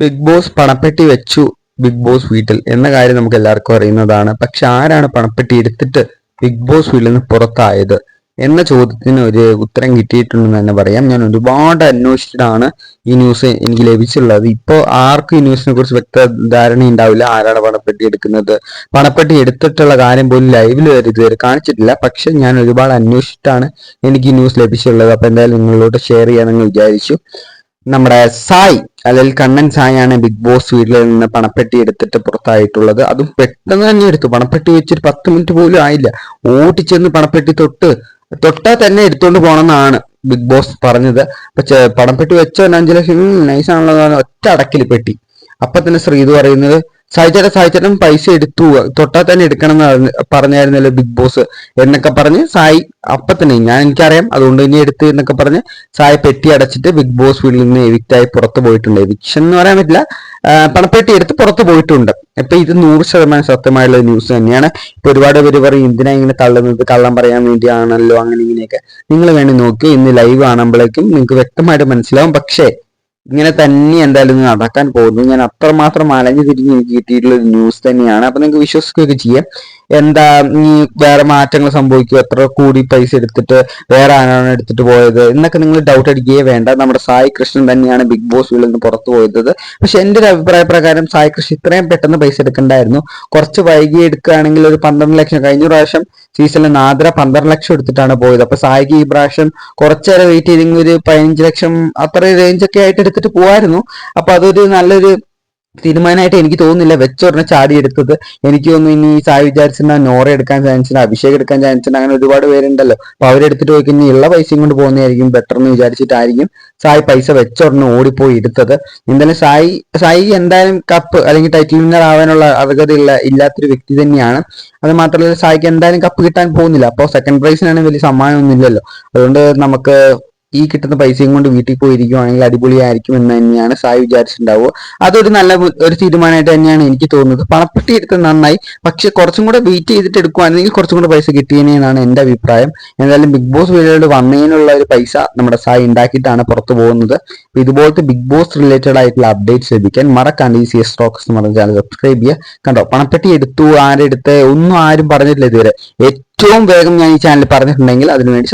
Big boss പണപ്പെട്ടി വെച്ചു big boss വീട്ടിൽ എന്ന കാര്യം നമുക്ക് എല്ലാവർക്കും അറിയുന്നതാണ്. പക്ഷെ ആരാണ് പണപ്പെട്ടി എടുത്തിട്ട് ബിഗ് ബോസ് വീട്ടിൽ നിന്ന് പുറത്തായത്? എന്ന ചോദ്യത്തിന് ഒരു ഉത്തരം കിട്ടിയിട്ടുണ്ടെന്ന് തന്നെ പറയാം. ഞാൻ ഒരുപാട് അന്വേഷിച്ചിട്ടാണ് ഈ ന്യൂസ് എനിക്ക് ലഭിച്ചിട്ടുള്ളത്. ഇപ്പോൾ ആർക്കും ഈ ന്യൂസിനെ കുറിച്ച് വ്യക്ത ധാരണ ഉണ്ടാവില്ല. ആരാണ് പണപ്പെട്ടി എടുക്കുന്നത്? പണപ്പെട്ടി എടുത്തിട്ടുള്ള കാര്യം പോലും ലൈവിൽ വരെ ഇതുവരെ കാണിച്ചിട്ടില്ല. പക്ഷെ ഞാൻ ഒരുപാട് അന്വേഷിച്ചിട്ടാണ് എനിക്ക് ഈ ന്യൂസ് ലഭിച്ചിട്ടുള്ളത്. അപ്പൊ എന്തായാലും നിങ്ങളോട് ഷെയർ ചെയ്യാമെന്ന് വിചാരിച്ചു. നമ്മുടെ സായ് അല്ലെങ്കിൽ കണ്ണൻ സായാണ് ബിഗ് ബോസ് വീട്ടിൽ നിന്ന് പണപ്പെട്ടി എടുത്തിട്ട് പുറത്തായിട്ടുള്ളത്. അതും പെട്ടെന്ന് തന്നെ എടുത്തു. പണപ്പെട്ടി വെച്ചിട്ട് പത്ത് മിനിറ്റ് പോലും ആയില്ല. ഓടിച്ചെന്ന് പണപ്പെട്ടി തൊട്ട് തൊട്ടാ തന്നെ എടുത്തുകൊണ്ട് പോകണമെന്നാണ് ബിഗ് ബോസ് പറഞ്ഞത്. പക്ഷെ പണപ്പെട്ടി വെച്ചോ അഞ്ചു ലക്ഷം നൈസ് ആണല്ലോ എന്ന് പറഞ്ഞ് ഒറ്റ അടക്കിൽ പെട്ടി. അപ്പൊ തന്നെ ശ്രീതു പറയുന്നത് സായിച്ചേട്ടൻ സായിച്ചേട്ടൻ പൈസ എടുത്തു. തൊട്ടാൽ തന്നെ എടുക്കണം എന്ന് പറഞ്ഞായിരുന്നല്ലോ ബിഗ് ബോസ് എന്നൊക്കെ പറഞ്ഞ് സായി അപ്പൊ തന്നെ ഞാൻ എനിക്കറിയാം അതുകൊണ്ട് ഇനി എടുത്ത് എന്നൊക്കെ പറഞ്ഞ് സായി പെട്ടി അടച്ചിട്ട് ബിഗ് ബോസ് വീട്ടിൽ നിന്ന് എവിക്റ്റായി പുറത്തു പോയിട്ടുണ്ട്. എവിക്ഷൻ എന്ന് പറയാൻ പറ്റില്ല. പണപ്പെട്ടി എടുത്ത് പുറത്ത് പോയിട്ടുണ്ട്. ഇപ്പൊ ഇത് നൂറ് ശതമാനം സത്യമായുള്ള ന്യൂസ് തന്നെയാണ്. ഇപ്പൊ ഒരുപാട് പേര് പറയും എന്തിനാ ഇങ്ങനെ തള്ളുന്നത്? കള്ളം പറയാൻ വേണ്ടിയാണല്ലോ? അങ്ങനെ ഇങ്ങനെയൊക്കെ. നിങ്ങൾ വേണ്ടി നോക്കി ഇന്ന് ലൈവ് കാണുമ്പോഴേക്കും നിങ്ങൾക്ക് വ്യക്തമായിട്ട് മനസ്സിലാവും. പക്ഷേ ഇങ്ങനെ തന്നെ എന്തായാലും നടക്കാൻ പോകുന്നു. ഞാൻ അത്രമാത്രം അലഞ്ഞു തിരിഞ്ഞ് എനിക്ക് കിട്ടിയിട്ടുള്ള ഒരു ന്യൂസ് തന്നെയാണ്. അപ്പൊ നിങ്ങൾക്ക് വിശ്വസിക്കുകയൊക്കെ ചെയ്യാം. എന്താ ഈ വേറെ മാറ്റങ്ങൾ സംഭവിക്കും എത്ര കൂടി പൈസ എടുത്തിട്ട് വേറെ ആരാണ് എടുത്തിട്ട് പോയത്? എന്നൊക്കെ നിങ്ങൾ ഡൗട്ട് അടിക്കുകയേ വേണ്ട. നമ്മുടെ സായി കൃഷ്ണൻ തന്നെയാണ് ബിഗ് ബോസ് വീട്ടിൽ നിന്ന് പുറത്തു പോയത്. പക്ഷെ എന്റെ ഒരു അഭിപ്രായ പ്രകാരം സായി കൃഷ്ണൻ ഇത്രയും പെട്ടെന്ന് പൈസ എടുക്കണ്ടായിരുന്നു. കുറച്ച് വൈകി എടുക്കുകയാണെങ്കിൽ ഒരു പന്ത്രണ്ട് ലക്ഷം കഴിഞ്ഞ പ്രാവശ്യം സീസണിൽ നാദ്ര പന്ത്രണ്ട് ലക്ഷം എടുത്തിട്ടാണ് പോയത്. അപ്പൊ സായിക്ക് ഈ പ്രാവശ്യം കുറച്ചേരം വെയിറ്റ് ചെയ്തെങ്കിൽ ഒരു പതിനഞ്ച് ലക്ഷം അത്ര റേഞ്ചൊക്കെ ആയിട്ട് എടുത്തിട്ട് പോവായിരുന്നു. അപ്പൊ അതൊരു നല്ലൊരു തീരുമാനമായിട്ട് എനിക്ക് തോന്നുന്നില്ല വെച്ചൊരെണ്ണം ചാടി എടുത്തത് എനിക്ക് തോന്നുന്നു ഇനി സായി വിചാരിച്ചിട്ടുണ്ടാ നോറ എടുക്കാൻ ചാൻസ് ഉണ്ട് അഭിഷേക് എടുക്കാൻ ചാൻസ് ഉണ്ട് അങ്ങനെ ഒരുപാട് പേരുണ്ടല്ലോ. അപ്പൊ അവരെടുത്തിട്ട് പോയി കഴിഞ്ഞാൽ ഉള്ള പൈസയും കൊണ്ട് പോകുന്നതായിരിക്കും ബെറ്റർ എന്ന് വിചാരിച്ചിട്ടായിരിക്കും സായി പൈസ വെച്ചൊരെണ്ണം ഓടിപ്പോയി എടുത്തത്. എന്തായാലും സായി സായി എന്തായാലും കപ്പ് അല്ലെങ്കിൽ ടൈറ്റിൽ വിന്നർ ആവാനുള്ള അർഹതയുള്ള ഇല്ലാത്തൊരു വ്യക്തി തന്നെയാണ്. അത് മാത്രമല്ല സായിക്ക് എന്തായാലും കപ്പ് കിട്ടാൻ പോകുന്നില്ല. അപ്പോൾ സെക്കൻഡ് പ്രൈസിനാണ് വലിയ സമ്മാനമൊന്നും ഇല്ലല്ലോ. അതുകൊണ്ട് നമുക്ക് ഈ കിട്ടുന്ന പൈസയും കൊണ്ട് വീട്ടിൽ പോയിരിക്കുവാണെങ്കിൽ അടിപൊളിയായിരിക്കും എന്ന് തന്നെയാണ് സായി വിചാരിച്ചിട്ടുണ്ടാവുക. അതൊരു നല്ല ഒരു തീരുമാനമായിട്ട് തന്നെയാണ് എനിക്ക് തോന്നുന്നത്. പണപ്പെട്ടി എടുത്ത് നന്നായി. പക്ഷെ കുറച്ചും കൂടെ വെയിറ്റ് ചെയ്തിട്ട് എടുക്കുവാണെങ്കിൽ കുറച്ചും കൂടെ പൈസ കിട്ടിയേനെന്നാണ് എന്റെ അഭിപ്രായം. എന്തായാലും ബിഗ് ബോസ് വീടുകളിൽ വന്നതിനുള്ള ഒരു പൈസ നമ്മുടെ സായി ഉണ്ടാക്കിയിട്ടാണ് പുറത്തു പോകുന്നത്. ഇതുപോലത്തെ ബിഗ് ബോസ് റിലേറ്റഡ് ആയിട്ടുള്ള അപ്ഡേറ്റ്സ് ലഭിക്കാൻ മറക്കാണ്ട് ഈ സി എസ് സ്റ്റോക്സ് എന്ന് പറഞ്ഞ ചാനൽ സബ്സ്ക്രൈബ് ചെയ്യുക. കണ്ടോ? പണപ്പെട്ടി എടുത്തു ആരെടുത്ത് ഒന്നും ആരും പറഞ്ഞിട്ടില്ല ഇതുവരെ. ഏറ്റവും വേഗം ഞാൻ ഈ ചാനൽ പറഞ്ഞിട്ടുണ്ടെങ്കിൽ അതിനുവേണ്ടി